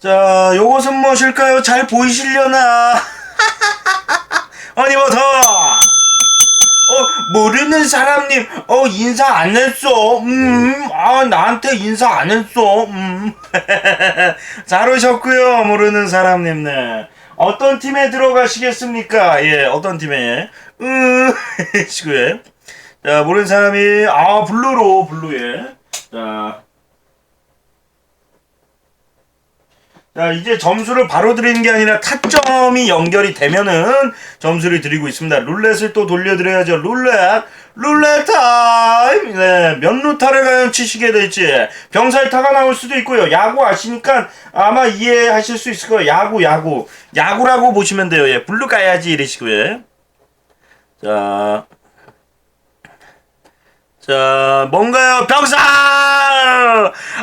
자, 요것은 무엇일까요? 잘 보이시려나? 어니버터! 어, 모르는 사람님, 어, 인사 안 했어. 음, 아, 나한테 인사 안 했어. 음. 잘 오셨고요 모르는 사람님, 네. 어떤 팀에 들어가시겠습니까? 예, 어떤 팀에? 음, 시고요. 자, 모르는 사람이, 아, 블루로, 블루에. 자. 자, 이제 점수를 바로 드리는 게 아니라 타점이 연결이 되면은 점수를 드리고 있습니다. 룰렛을 또 돌려드려야죠. 룰렛, 룰렛 타임! 네, 몇 루타를 과연 치시게 될지. 병살타가 나올 수도 있고요. 야구 아시니까 아마 이해하실 수 있을 거예요. 야구, 야구. 야구라고 보시면 돼요. 예, 블루 가야지 이러시고요. 자. 자, 뭔가요? 병살!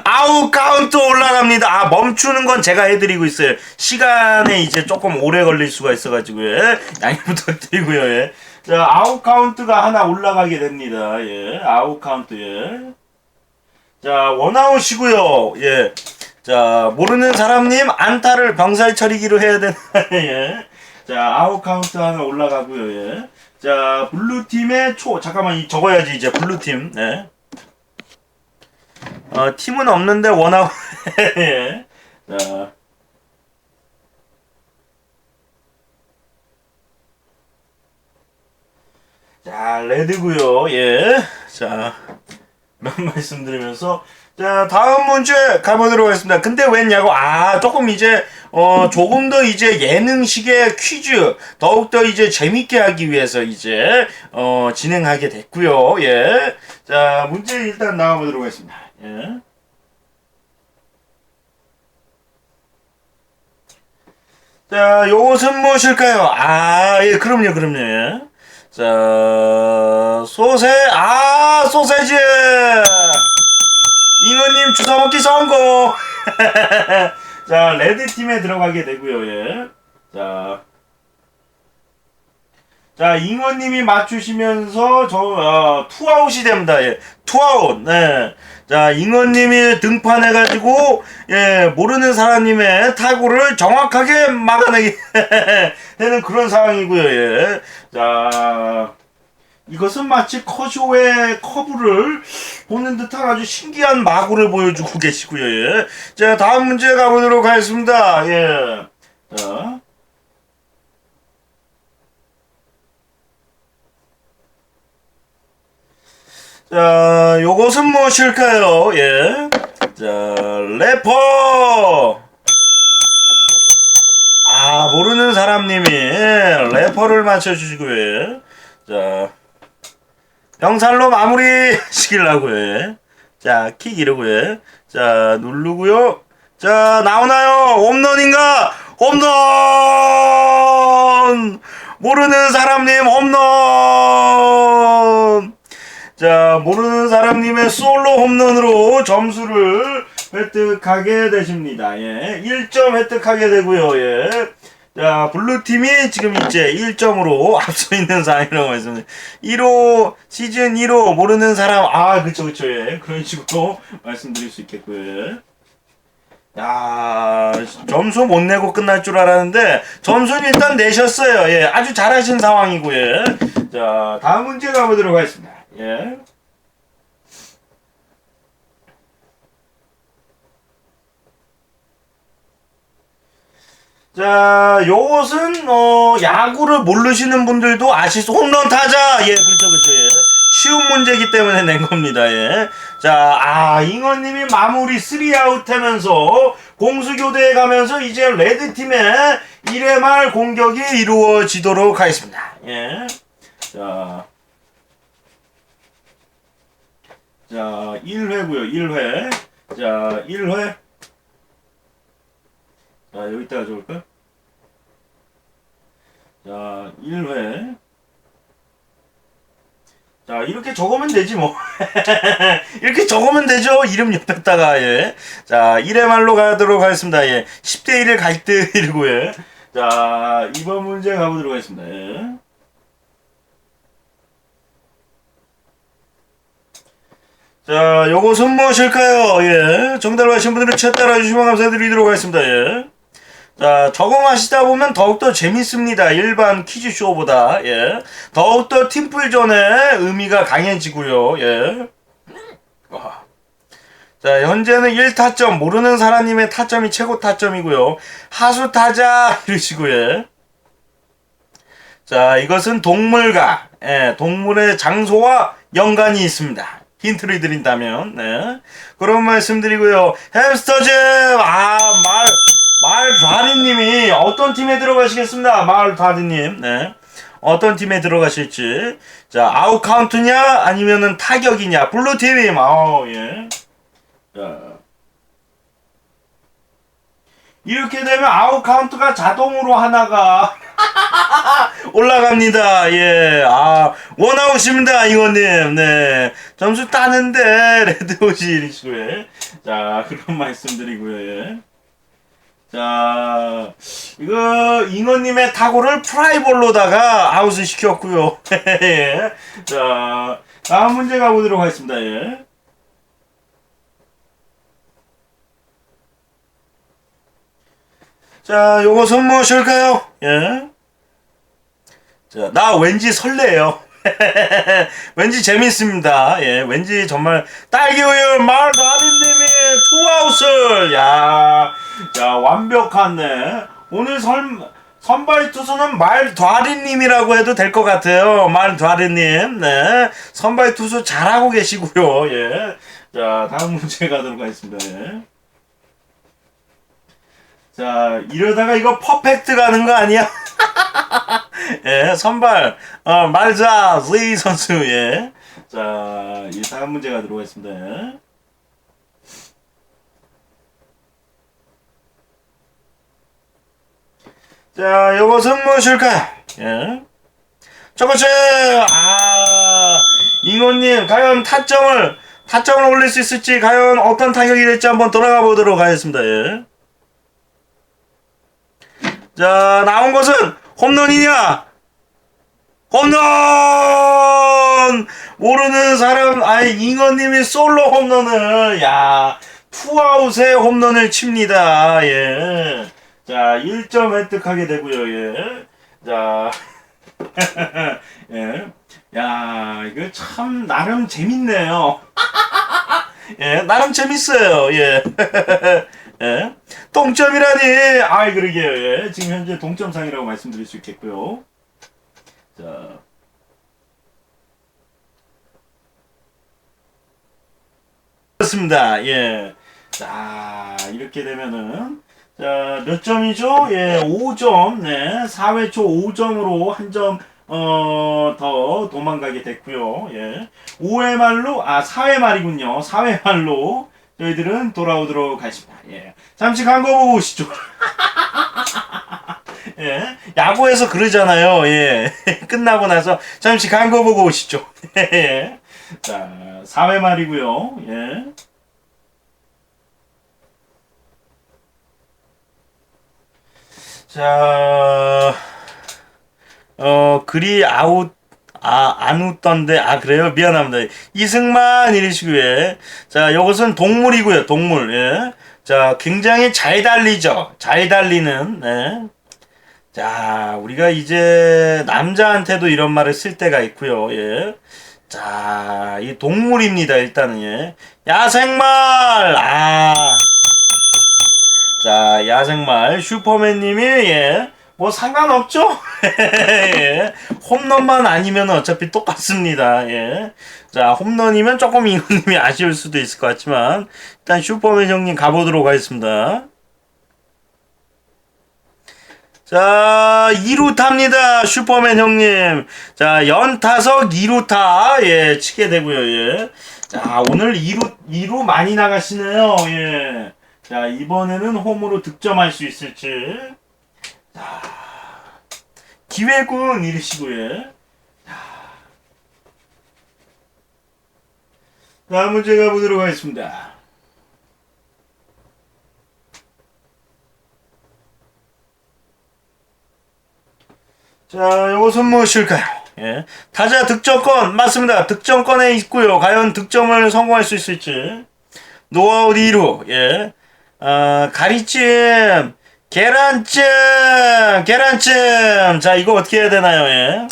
아우, 카운트 올라갑니다. 아, 멈추는 건 제가 해드리고 있어요. 시간에 이제 조금 오래 걸릴 수가 있어가지고요. 예. 양해 부탁드리고요. 예. 자, 아웃 카운트가 하나 올라가게 됩니다. 예. 아웃 카운트, 예. 자, 원아웃이고요. 예. 자, 모르는 사람님, 안타를 병살 처리기로 해야 되나? 예. 자, 아웃 카운트 하나 올라가고요. 예. 자, 블루팀의 초, 잠깐만, 이 적어야지, 이제, 블루팀, 네. 어, 팀은 없는데, 원아웃, 예. 자. 자, 레드고요 예. 자, 몇 말씀 드리면서, 자, 다음 문제 가보도록 하겠습니다. 근데 왜냐고, 아, 조금 이제, 어, 조금 더 이제 예능식의 퀴즈, 더욱더 이제 재밌게 하기 위해서 이제, 어, 진행하게 됐고요 예. 자, 문제 일단 나와보도록 하겠습니다. 예. 자, 요것은 무엇일까요? 아, 예, 그럼요, 그럼요. 예. 자, 소세, 아, 소세지! 잉어님 주워 먹기 성공! 자, 레드 팀에 들어가게 되고요 예. 자. 자, 잉어님이 맞추시면서, 저, 어, 투아웃이 됩니다. 예. 투아웃, 네. 자, 잉어님이 등판해 가지고, 예, 모르는 사람님의 타구를 정확하게 막아내게 되는 그런 상황이고요, 예. 자, 이것은 마치 커쇼의 커브를 보는 듯한 아주 신기한 마구를 보여주고 계시고요. 예. 자, 다음 문제 가보도록 하겠습니다. 예. 자. 자, 요것은 무엇일까요? 예. 자, 래퍼! 아, 모르는 사람님이 래퍼를 맞춰주시고요. 자, 병살로 마무리 시키려고요. 예. 자, 킥 이러고요. 자, 누르고요. 자, 나오나요? 홈런인가? 홈런! 모르는 사람님 홈런! 자, 모르는 사람님의 솔로 홈런으로 점수를 획득하게 되십니다. 예. 1점 획득하게 되고요. 예. 자, 블루팀이 지금 이제 1점으로 앞서 있는 상황이라고 했습니다. 1호, 시즌 1호 모르는 사람, 아, 그쵸, 그쵸, 예. 그런 식으로 말씀드릴 수 있겠고요. 예. 야, 점수 못 내고 끝날 줄 알았는데, 점수는 일단 내셨어요. 예. 아주 잘하신 상황이고요. 예. 자, 다음 문제 가보도록 하겠습니다. 예. 자, 요것은 어 야구를 모르시는 분들도 아실 수 홈런 타자. 예, 그렇죠, 그렇죠. 예. 쉬운 문제이기 때문에 낸 겁니다. 예. 자, 아, 잉어님이 마무리 3아웃 하면서 공수 교대에 가면서 이제 레드 팀의 1회 말 공격이 이루어지도록 하겠습니다. 예. 자. 자, 1회고요. 1회. 자, 1회. 자, 여기다가 적을까? 자, 1회. 자, 이렇게 적으면 되지, 뭐. 이렇게 적으면 되죠. 이름 옆에다가, 예. 자, 1회 말로 가도록 하겠습니다. 예. 10대 1의 갈등이고, 예. 자, 이번 문제 가보도록 하겠습니다. 예. 자, 요것은 무엇일까요? 예. 정답을 아신 분들은 채 따라주시면 감사드리도록 하겠습니다. 예. 자, 적응하시다 보면 더욱더 재밌습니다. 일반 퀴즈쇼보다. 예. 더욱더 팀플전의 의미가 강해지고요. 예. 와. 자, 현재는 1타점, 모르는 사람님의 타점이 최고 타점이고요. 하수 타자, 이러시고요. 자, 이것은 동물가, 예, 동물의 장소와 연관이 있습니다. 힌트를 드린다면, 네. 그런 말씀 드리고요. 햄스터즈, 아, 말, 말다리님이 어떤 팀에 들어가시겠습니다. 말다리님, 네. 어떤 팀에 들어가실지. 자, 아웃 카운트냐, 아니면은 타격이냐, 블루팀, 아우, 예. 자. 이렇게 되면 아웃 카운트가 자동으로 하나가 올라갑니다. 예. 아, 원아웃입니다. 이거님. 네. 점수 따는데, 레드옷이 이리시고요. 자, 그런 말씀 드리고요. 예. 자, 이거, 잉어님의 타구를 프라이볼로다가 아웃을 시켰고요. 예. 자, 다음 문제 가보도록 하겠습니다. 예. 자, 요것은 무엇일까요? 예. 자, 나 왠지 설레요. 왠지 재밌습니다. 예, 왠지 정말 딸기우유 말다리님이 투아웃을 야, 자 완벽하네. 오늘 선 선발 투수는 말다리님이라고 해도 될 것 같아요. 말다리님, 네, 선발 투수 잘하고 계시고요. 예, 자 다음 문제 가도록 하겠습니다. 예. 자 이러다가 이거 퍼펙트 가는 거 아니야? 예, 선발 어, 말자 리 선수 예. 자, 이 다음 문제 가도록 하겠습니다. 자, 요것은 무엇일까요? 예. 저것이 아 잉호님 과연 타점을 타점을 올릴 수 있을지 과연 어떤 타격이 될지 한번 돌아가 보도록 하겠습니다. 예. 자 나온 것은 홈런이냐? 홈런! 모르는 사람, 아니, 잉어님이 솔로 홈런을, 야, 투아웃에 홈런을 칩니다. 예. 자, 1점 획득하게 되고요 예. 자, 예. 야, 이거 참, 나름 재밌네요. 예, 나름 재밌어요. 예. 예. 동점이라니! 아이, 그러게요. 예. 지금 현재 동점상이라고 말씀드릴 수 있겠고요. 자. 그렇습니다. 예. 자, 이렇게 되면은, 자, 몇 점이죠? 예, 5점. 네. 4회 초 5점으로 한 점, 어, 더 도망가게 됐고요 예. 5회 말로, 아, 4회 말이군요. 4회 말로 저희들은 돌아오도록 하겠습니다. 예. 잠시 광고 보고 오시죠. 예. 야구에서 그러잖아요. 예. 끝나고 나서 잠시 광고 보고 오시죠. 예. 자, 4회 말이고요. 예. 자, 어, 글이 아웃, 아, 안 웃던데, 아, 그래요? 미안합니다. 이승만 이러시고요. 자, 요것은 동물이고요, 동물, 예. 자, 굉장히 잘 달리죠. 잘 달리는, 예. 자, 우리가 이제 남자한테도 이런 말을 쓸 때가 있고요. 예. 자, 이 동물입니다. 일단은 예. 야생말. 아. 자, 야생말 슈퍼맨 님이 예. 뭐 상관없죠? 예. 홈런만 아니면 어차피 똑같습니다. 예. 자, 홈런이면 조금 이모님이 아쉬울 수도 있을 것 같지만 일단 슈퍼맨 형님 가보도록 하겠습니다. 자, 2루타입니다. 슈퍼맨 형님. 자, 연타석 2루타. 예, 치게 되고요. 예. 자, 오늘 2루 2루 많이 나가시네요. 예. 자, 이번에는 홈으로 득점할 수 있을지. 자. 기회군 이러시고요. 자. 다음 문제 가보도록 하겠습니다. 자, 이것은 무엇일까요? 예. 타자 득점권 맞습니다. 득점권에 있고요. 과연 득점을 성공할 수 있을지. 노아웃 2루. 예. 아, 가리찜, 계란찜, 계란찜. 자, 이거 어떻게 해야 되나요? 예.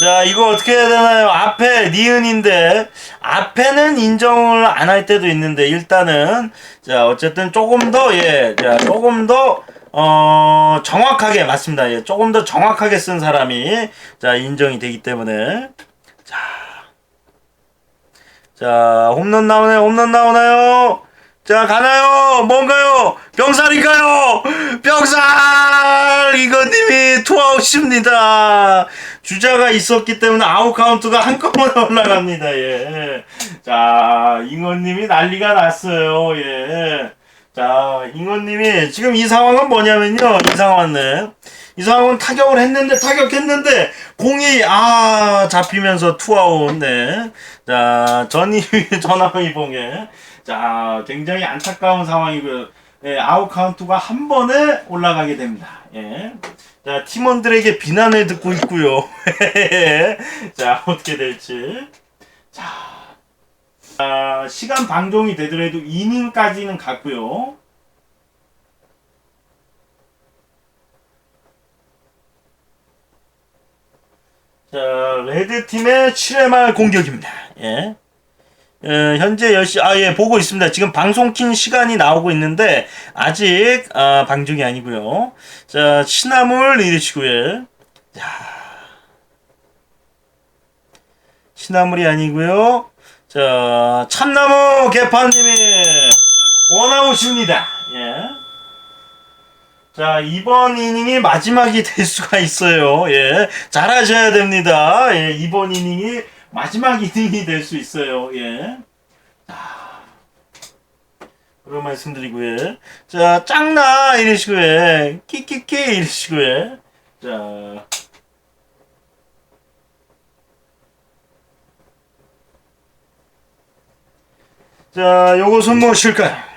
자, 이거 어떻게 해야 되나요? 앞에 니은인데 앞에는 인정을 안 할 때도 있는데 일단은 자, 어쨌든 조금 더 예. 자, 조금 더 어, 정확하게 맞습니다. 예. 조금 더 정확하게 쓴 사람이 자, 인정이 되기 때문에 자. 자, 홈런 나오나요? 홈런 나오나요? 자, 가나요? 뭔가요? 병살인가요? 병살! 이거님이 투아웃입니다. 주자가 있었기 때문에 아웃 카운트가 한꺼번에 올라갑니다. 예. 자, 잉어님이 난리가 났어요. 예. 자, 잉어님이 지금 이 상황은 뭐냐면요. 이 상황은 이 상황은 타격을 했는데 타격했는데 공이 아 잡히면서 투아웃 네. 자, 전이 전화위 봉에 자, 굉장히 안타까운 상황이고요. 예, 아웃 카운트가 한 번에 올라가게 됩니다. 예. 자, 팀원들에게 비난을 듣고 있고요. 자, 어떻게 될지. 자, 아, 시간 방종이 되더라도 이닝까지는 갔고요. 자, 레드 팀의 7회 말 공격입니다. 예. 어, 현재 10시, 아, 예, 보고 있습니다. 지금 방송 킨 시간이 나오고 있는데, 아직, 아, 방송이 아니고요 자, 시나물 이르시고요. 자, 시나물이 아니고요 자, 참나무 개파님이 원아웃입니다. 예. 자, 이번 이닝이 마지막이 될 수가 있어요. 예. 잘하셔야 됩니다. 예, 이번 이닝이 마지막 이닝이 될 수 있어요. 예. 자, 그런 말씀드리고요. 자, 짱나 이러시고요. 끼끼끼 이러시고요. 자. 자, 요것은 무엇일까요?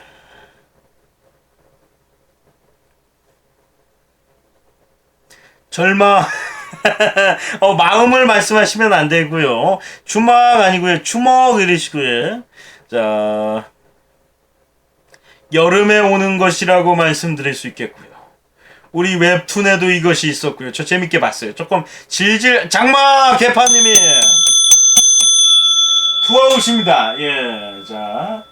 절마 어, 마음을 말씀하시면 안 되고요. 주막 아니고요. 주먹 이러시고요. 자, 여름에 오는 것이라고 말씀드릴 수 있겠고요. 우리 웹툰에도 이것이 있었고요. 저 재밌게 봤어요. 조금 질질 장마 개파님이 투아웃입니다. 예, 자.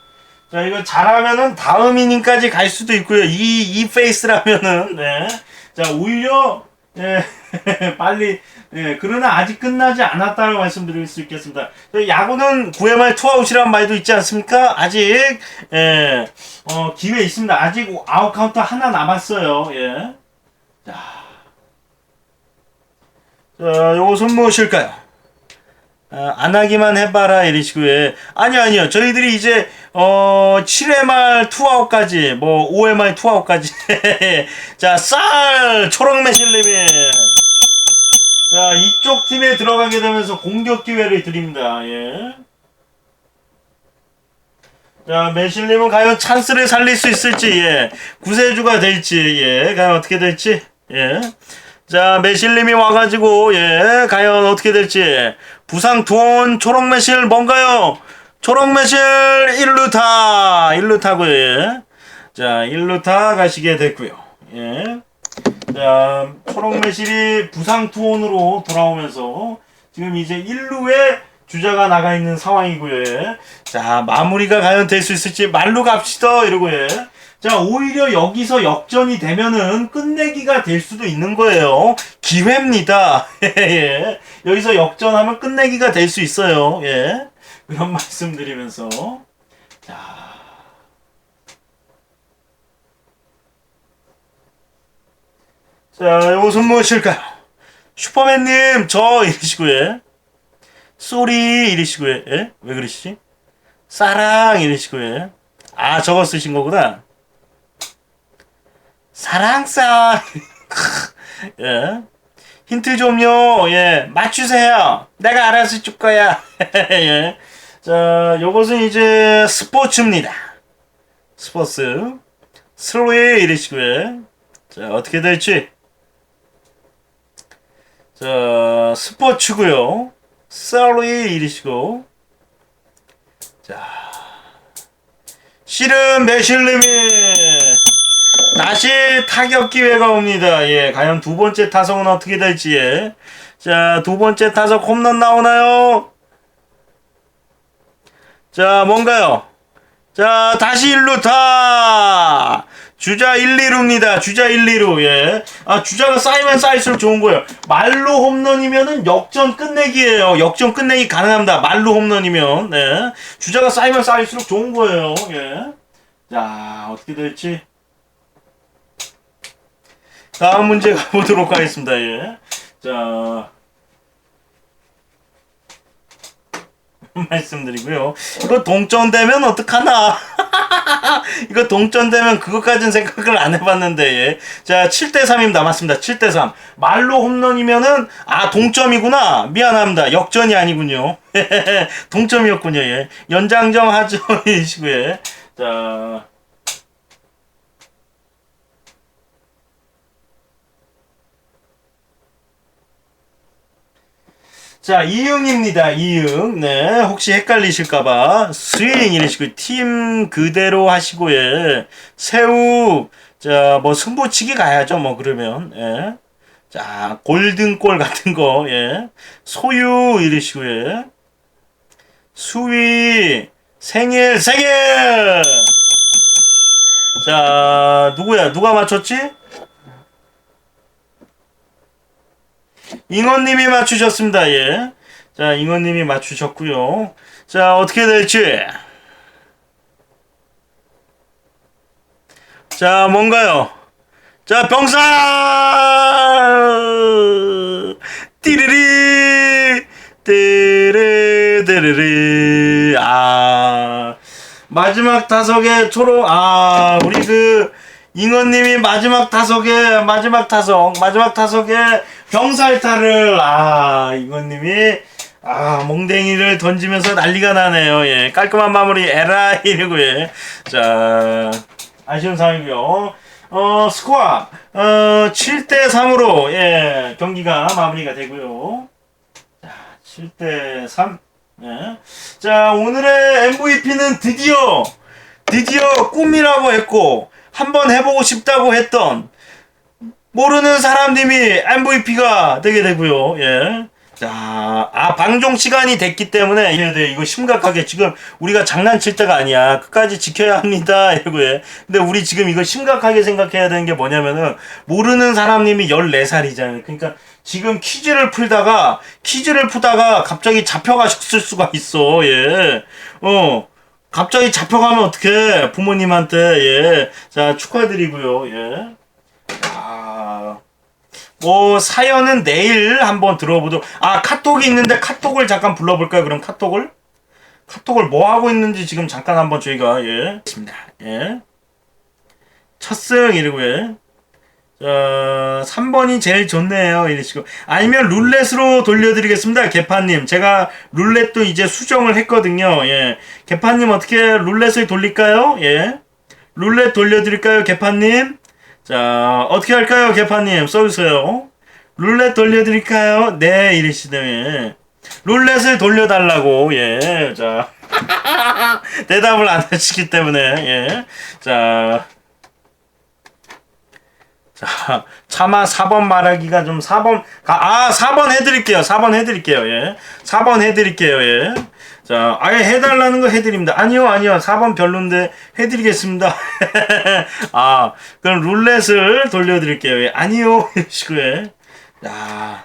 자, 이거 잘하면은 다음 이닝까지 갈 수도 있고요. 이, 이 페이스라면은, 네. 자, 오히려, 예, 빨리, 예, 그러나 아직 끝나지 않았다고 말씀드릴 수 있겠습니다. 야구는 9회 말 투아웃이란 말도 있지 않습니까? 아직, 예, 어, 기회 있습니다. 아직 아웃 카운트 하나 남았어요. 예. 자. 자, 요것은 무엇일까요? 아, 안 하기만 해봐라 이러시고요. 아니 아니요. 저희들이 이제 어 7회 말 투아웃까지 뭐 5회 말 투아웃까지 자쌀 초록 매실님이 자 이쪽 팀에 들어가게 되면서 공격 기회를 드립니다. 예. 자 매실님은 과연 찬스를 살릴 수 있을지 예. 구세주가 될지 예. 과연 어떻게 될지 예. 자, 매실님이 와가지고, 예, 과연 어떻게 될지. 부상 투원 초록 매실 뭔가요? 초록 매실 1루타, 1루타고요, 예. 자, 1루타 가시게 됐고요 예. 자, 초록 매실이 부상 투원으로 돌아오면서, 지금 이제 1루에 주자가 나가 있는 상황이고요, 예. 자, 마무리가 과연 될 수 있을지 말로 갑시다, 이러고, 예. 자, 오히려 여기서 역전이 되면은 끝내기가 될 수도 있는 거예요. 기회입니다. 예. 여기서 역전하면 끝내기가 될 수 있어요. 예. 그런 말씀 드리면서. 자. 자, 이것은 무엇일까요? 슈퍼맨님, 저 이러시고요. 쏘리 이러시고요. 예? 왜 그러시지? 사랑 이러시고요. 아, 저거 쓰신 거구나. 사랑싸. 예. 힌트 좀요. 예. 맞추세요. 내가 알아서 줄 거야. 예. 자, 요것은 이제 스포츠입니다. 스포츠. 슬로이 이러시고요. 자, 어떻게 될지. 자, 자, 스포츠고요. 썰리 이리시고. 자. 실은 매실님이 다시 타격 기회가 옵니다. 예, 과연 두 번째 타석은 어떻게 될지. 예. 자, 두 번째 타석 홈런 나오나요? 자, 뭔가요? 자, 다시 1루 타! 주자 1, 2루입니다. 주자 1, 2루, 예. 아, 주자가 쌓이면 쌓일수록 좋은 거예요. 말로 홈런이면은 역전 끝내기예요 역전 끝내기 가능합니다. 말로 홈런이면, 네. 주자가 쌓이면 쌓일수록 좋은 거예요, 예. 자, 어떻게 될지. 다음 문제 가보도록 하겠습니다, 예. 자. 말씀드리고요. 이거 동점되면 어떡하나? 이거 동점되면 그것까지는 생각을 안 해봤는데, 예. 자, 7대3임 남았습니다. 7대3. 말로 홈런이면은, 아, 동점이구나. 미안합니다. 역전이 아니군요. 동점이었군요, 예. 연장정 하죠. 이시고요. 자. 자, 이응입니다. 이응. 네. 혹시 헷갈리실까봐. 스윙 이러시고, 팀 그대로 하시고, 예. 새우. 자, 뭐, 승부치기 가야죠. 뭐, 그러면. 예. 자, 골든골 같은 거, 예. 소유 이러시고, 예. 수위. 생일, 생일! 자, 누구야? 누가 맞췄지? 잉어님이 맞추셨습니다. 예. 자, 잉어님이 맞추셨고요. 자, 어떻게 될지. 자, 뭔가요? 자, 병사! 띠리리! 띠리, 띠리리. 아. 마지막 타석에 초록, 아, 우리 그, 잉어님이 마지막 타석에, 마지막 타석, 마지막 타석에 병살타를, 아, 잉어님이, 아, 몽댕이를 던지면서 난리가 나네요. 예. 깔끔한 마무리, 에라, 이러고, 예. 자, 아쉬운 상황이고요. 어, 스코어, 어, 7대 3으로, 예, 경기가 마무리가 되고요. 자, 7대 3. 예. 자, 오늘의 MVP는 드디어, 드디어 꿈이라고 했고, 한번 해보고 싶다고 했던, 모르는 사람님이 MVP가 되게 되고요. 예. 자, 아, 방종 시간이 됐기 때문에, 예, 네, 이거 심각하게 지금 우리가 장난칠 때가 아니야. 끝까지 지켜야 합니다. 이러고, 예. 근데 우리 지금 이거 심각하게 생각해야 되는 게 뭐냐면은, 모르는 사람님이 14살이잖아요. 그러니까 지금 퀴즈를 풀다가, 퀴즈를 푸다가 갑자기 잡혀가셨을 수가 있어. 예. 어. 갑자기 잡혀가면 어떡해. 부모님한테, 예. 자, 축하드리고요. 예. 아. 뭐 사연은 내일 한번 들어보도록. 아 카톡이 있는데 카톡을 잠깐 불러볼까요? 그럼 카톡을? 카톡을 뭐 하고 있는지 지금 잠깐 한번 저희가 예. 있습니다. 예. 첫승 이러고 예. 자 3번이 제일 좋네요. 이러시고. 아니면 룰렛으로 돌려드리겠습니다 개파님. 제가 룰렛도 이제 수정을 했거든요 예. 개파님 어떻게 룰렛을 돌릴까요? 예. 룰렛 돌려드릴까요 개파님 자, 어떻게 할까요, 개파님? 써주세요. 룰렛 돌려드릴까요? 네, 이러시네. 룰렛을 돌려달라고, 예, 자. 대답을 안 하시기 때문에, 예. 자. 자, 차마 4번 말하기가 좀 4번, 아, 4번 해드릴게요. 4번 해드릴게요, 예. 4번 해드릴게요, 예. 자, 아예 해달라는 거 해드립니다. 아니요, 아니요. 4번 별론데 해드리겠습니다. 아, 그럼 룰렛을 돌려드릴게요. 예. 아니요. 이시고요 야.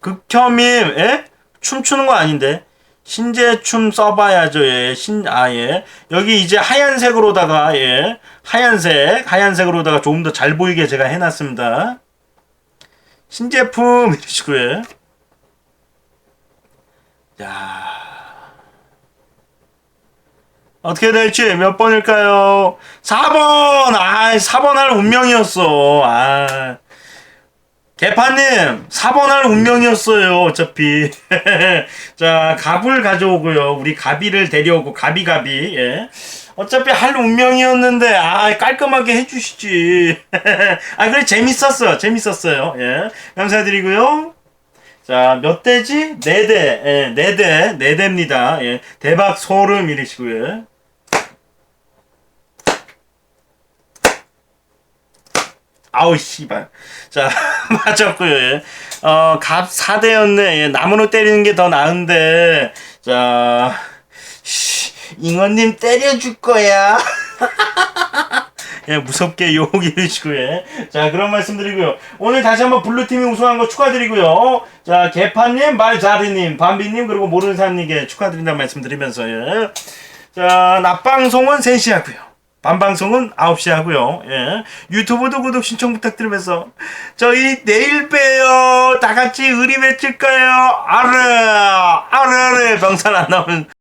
극혐임, 예? 춤추는 거 아닌데. 신재춤 써봐야죠, 예. 신, 아, 예. 여기 이제 하얀색으로다가, 예. 하얀색, 하얀색으로다가 조금 더 잘 보이게 제가 해놨습니다. 신제품, 이러시고요. 야. 어떻게 될지 몇 번일까요? 4번! 아, 4번 할 운명이었어. 아. 개파님, 4번 할 운명이었어요, 어차피. 자, 갑을 가져오고요. 우리 가비를 데려오고, 가비가비, 예. 어차피 할 운명이었는데 아 깔끔하게 해주시지. 아 그래 재밌었어, 재밌었어요. 예, 감사드리고요. 자, 몇 대지? 네 대, 예, 네 대, 네 대입니다. 예, 대박 소름 이러시고요. 아우 씨발. 자 맞았고요. 예. 어 갑 4대였네. 예, 나무로 때리는 게 더 나은데. 자 씨, 잉어님 때려줄 거야. 예, 무섭게 욕 이러시고요. 자, 그런 말씀 드리고요. 오늘 다시 한번 블루팀이 우승한 거 축하드리고요. 자, 개판님, 말자리님, 밤비님, 그리고 모르는 사람님께 축하드린다는 말씀 드리면서, 예. 자, 낮방송은 3시 하고요. 밤방송은 9시 하고요. 예. 유튜브도 구독 신청 부탁드리면서 저희 내일 봬요. 다 같이 의리 외칠까요? 아르 아르 아르 병살 안 나오면